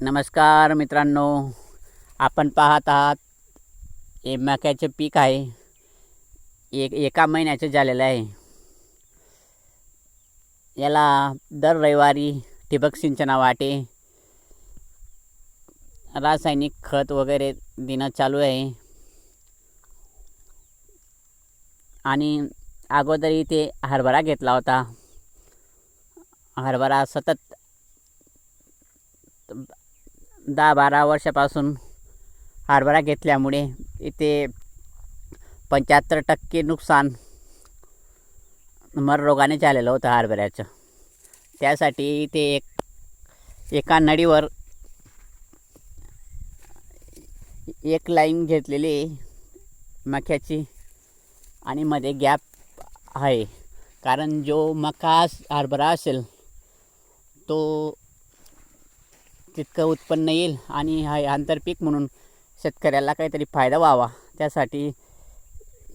नमस्कार मित्रांनो आपण पाहत आहात हे मक्याचं पीक आहे. एक एका महिन्याचं झालेलं आहे. याला दर रविवारी ठिबक सिंचना वाटे रासायनिक खत वगैरे देणं चालू आहे. आणि अगोदर इथे हरभरा घेतला होता. हरभरा सतत दहा बारा वर्षापासून हरभरा घेतल्यामुळे इथे पंच्याहत्तर टक्के नुकसान मररोगाने झालेलं होतं हरभऱ्याचं. त्यासाठी इथे एक एका नळीवर एक लाईन घेतलेली मक्याची आणि मध्ये गॅप आहे. कारण जो मका हरभरा असेल तो तितकं उत्पन्न येईल आणि हा आंतरपीक म्हणून शेतकऱ्याला काहीतरी फायदा व्हावा. त्यासाठी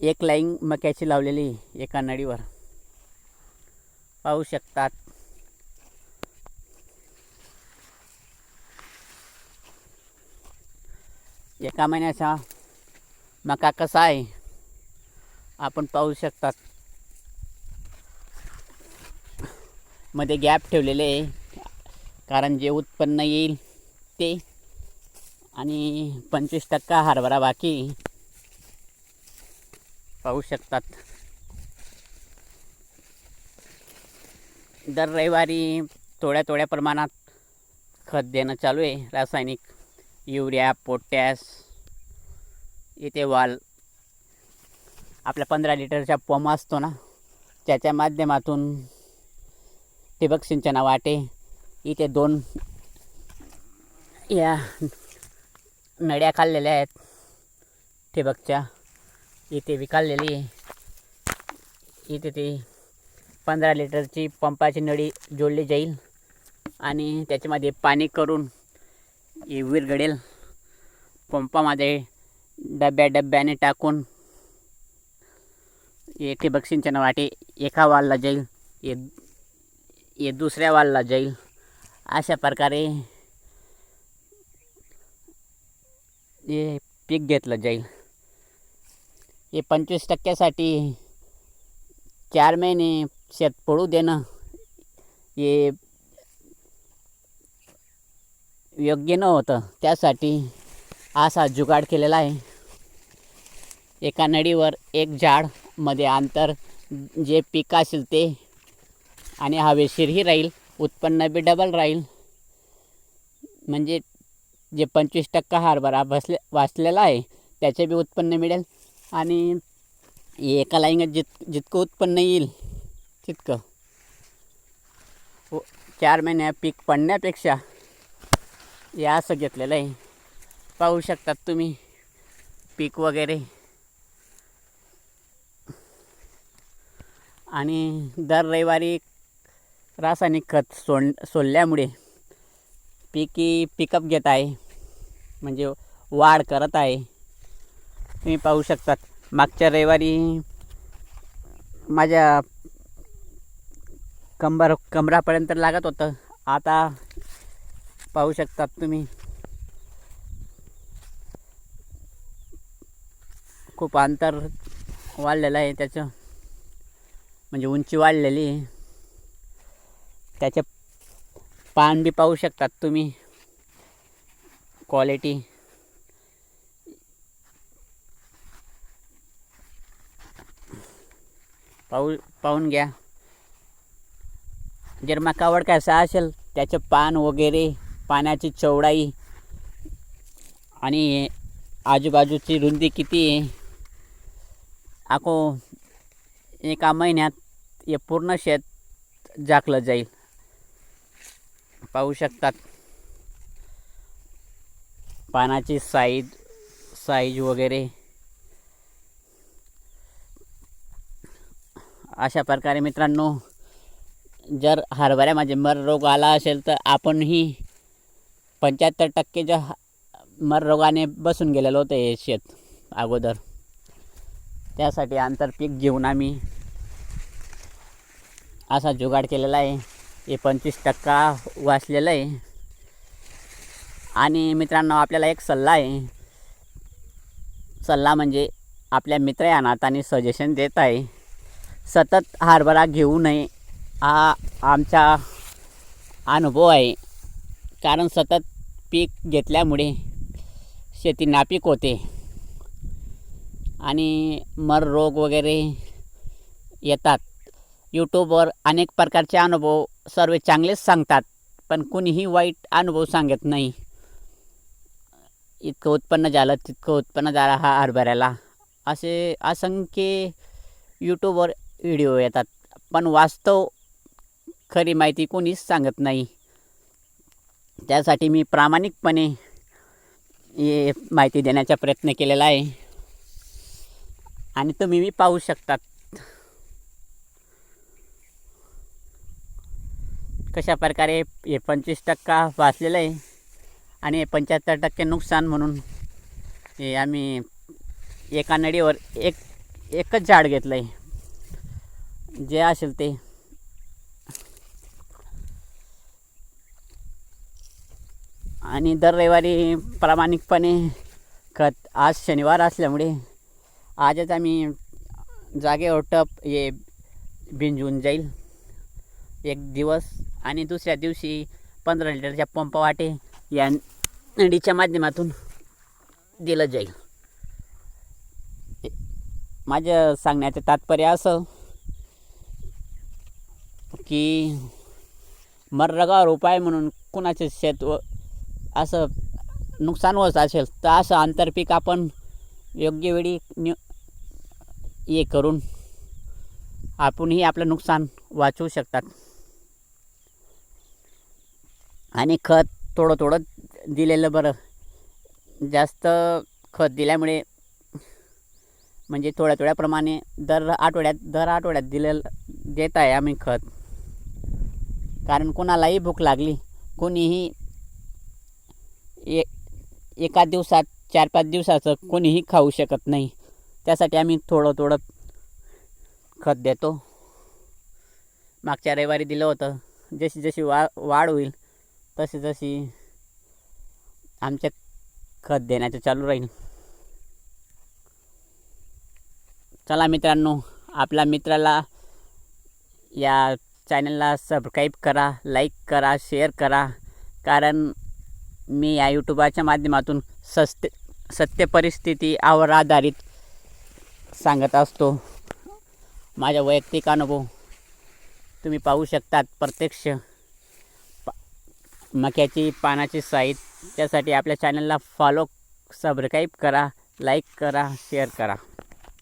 एक लाईन मक्याची लावलेली आहे एका नळीवर. पाहू शकतात. एका महिन्याचा मका कसा आहे? आपण पाहू शकतात. मध्ये गॅप ठेवलेले आहे. कारण जे उत्पन्न येईल ते. आणि पंचवीस टक्का हरभरा बाकी. पाहू शकतात. दर रविवारी थोड्या थोड्या प्रमाणात खत देणं चालू आहे. रासायनिक युरिया पोटॅश इथे वाल. आपल्या पंधरा लिटरचा पंप असतो ना त्याच्या माध्यमातून ठिबक सिंचना वाटे इथे दोन या नड्या खाल्लेल्या आहेत. ठिबकच्या. इथे विकाललेली. इथे ती पंधरा लिटरची पंपाची नळी जोडली जाईल आणि त्याच्यामध्ये पाणी करून हे विरघडेल पंपामध्ये डब्या डब्याने टाकून हे ठिबक सिंचन वाटे एका वालला जाईल. हे हे दुसऱ्या वालला जाईल. अशा प्रकारे हे पीक घेतलं जाईल. हे पंचवीस टक्क्यासाठी चार महिने शेत पडू देणं हे योग्य नव्हतं त्यासाठी असा जुगाड केलेला आहे. एका नळीवर एक झाडमध्ये अंतर जे पीक असेल ते आणि हवेशीरही राहील. उत्पन्न बी डबल राहील. म्हणजे जे पंचवीस टक्का हारभरा बसले वाचलेला आहे त्याचे बी उत्पन्न मिळेल. आणि एका लाईंगात जित जितकं उत्पन्न येईल तितकं. व चार महिन्या पीक पडण्यापेक्षा हे असं घेतलेलं आहे. पाहू शकतात तुम्ही पीक वगैरे. आणि दर रविवारी रासायनिक खत सोड सोडल्यामुळे पिकी पिकअप घेत आहे. म्हणजे वाढ करत आहे. तुम्ही पाहू शकतात. मागच्या रविवारी माझ्या कंबर कमरापर्यंत लागत होतं. आता पाहू शकतात तुम्ही. खूप अंतर वाढलेलं आहे त्याचं. म्हणजे उंची वाढलेली आहे. त्याचे पान बी पाहू शकतात तुम्ही. क्वालिटी पाहू पाहून घ्या. जर मकावड कसा असेल त्याचं पान वगैरे पाण्याची चौडाई आणि आजूबाजूची रुंदी किती आहे? आको एका महिन्यात हे पूर्ण शेत झाकलं जाईल. पाहू शकतात. पानाची साईज साईज वगैरे. अशा प्रकारे मित्रांनो जर हरभऱ्यामध्ये मर रोग आला असेल तर आपणही पंच्याहत्तर टक्के जर मर रोगाने बसून गेलेलो होतं हे शेत अगोदर. त्यासाठी आंतरपीक घेऊन आम्ही असा जुगाड केलेला आहे. हे पंचवीस टक्का वाचलेलं आहे. आणि मित्रांनो आपल्याला एक सल्ला आहे. सल्ला म्हणजे आपल्या मित्र या नाताने सजेशन देत आहे. सतत हरभरा घेऊ नये हा आमचा अनुभव आहे. कारण सतत पीक घेतल्यामुळे शेती नापीक होते. आणि मर रोग वगैरे येतात. यूट्यूबवर अनेक प्रकारचे अनुभव सर्व चांगलेच सांगतात पण कुणीही वाईट अनुभव सांगत नाही. इतकं उत्पन्न झालं तितकं उत्पन्न झालं हा हरभऱ्याला. असे असंख्य यूट्यूबवर व्हिडिओ येतात पण वास्तव खरी माहिती कोणीच सांगत नाही. त्यासाठी मी प्रामाणिकपणे हे माहिती देण्याचा प्रयत्न केलेला आहे. आणि तुम्ही मी पाहू शकतात. कशा प्रकारे हे पंचवीस टक्का वाचलेलं आहे आणि हे पंच्याहत्तर टक्के नुकसान म्हणून हे आम्ही एका नडीवर एक एकच झाड घेतलं आहे. जे असेल ते. आणि दर रविवारी प्रामाणिकपणे खत आज शनिवार असल्यामुळे आजच आम्ही जागेवर टप हे भिंजून जाईल. एक दिवस आणि दुसऱ्या दिवशी पंधरा लिटरच्या पंप वाटे या नडीच्या माध्यमातून दिलं जाईल. माझ्या सांगण्याचं तात्पर्य असं की मर्रगावर उपाय म्हणून कुणाचे शेत व असं नुकसान होत असेल तर असं आंतरपीक आपण योग्य वेळी नि हे करून आपणही आपलं नुकसान वाचवू शकतात. आणि खत थोडं थोडं दिलेलं बरं. जास्त खत दिल्यामुळे म्हणजे थोड्या थोड्याप्रमाणे दर आठवड्यात दर आठवड्यात दिलेलं देत आहे आम्ही खत. कारण कोणालाही भूक लागली कोणीही ए एका दिवसात चार पाच दिवसाचं कोणीही खाऊ शकत नाही. त्यासाठी आम्ही थोडं थोडं खत देतो. मागच्या रविवारी दिलं होतं. जशी जशी वा वाढ होईल तशी जशी आमच्या खत देण्याचं चालू राहील. चला मित्रांनो आपल्या मित्राला या चॅनलला सबस्क्राईब करा लाईक करा शेअर करा. कारण मी या यूट्यूबाच्या माध्यमातून सत्य सत्य परिस्थितीवर आधारित सांगत असतो. माझा वैयक्तिक अनुभव तुम्ही पाहू शकतात प्रत्यक्ष. मक्याची पानाची साईज त्यासाठी आपल्या चॅनलला फॉलो सबस्क्राईब करा लाईक करा शेअर करा.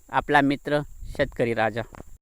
आपला मित्र शेतकरी राजा.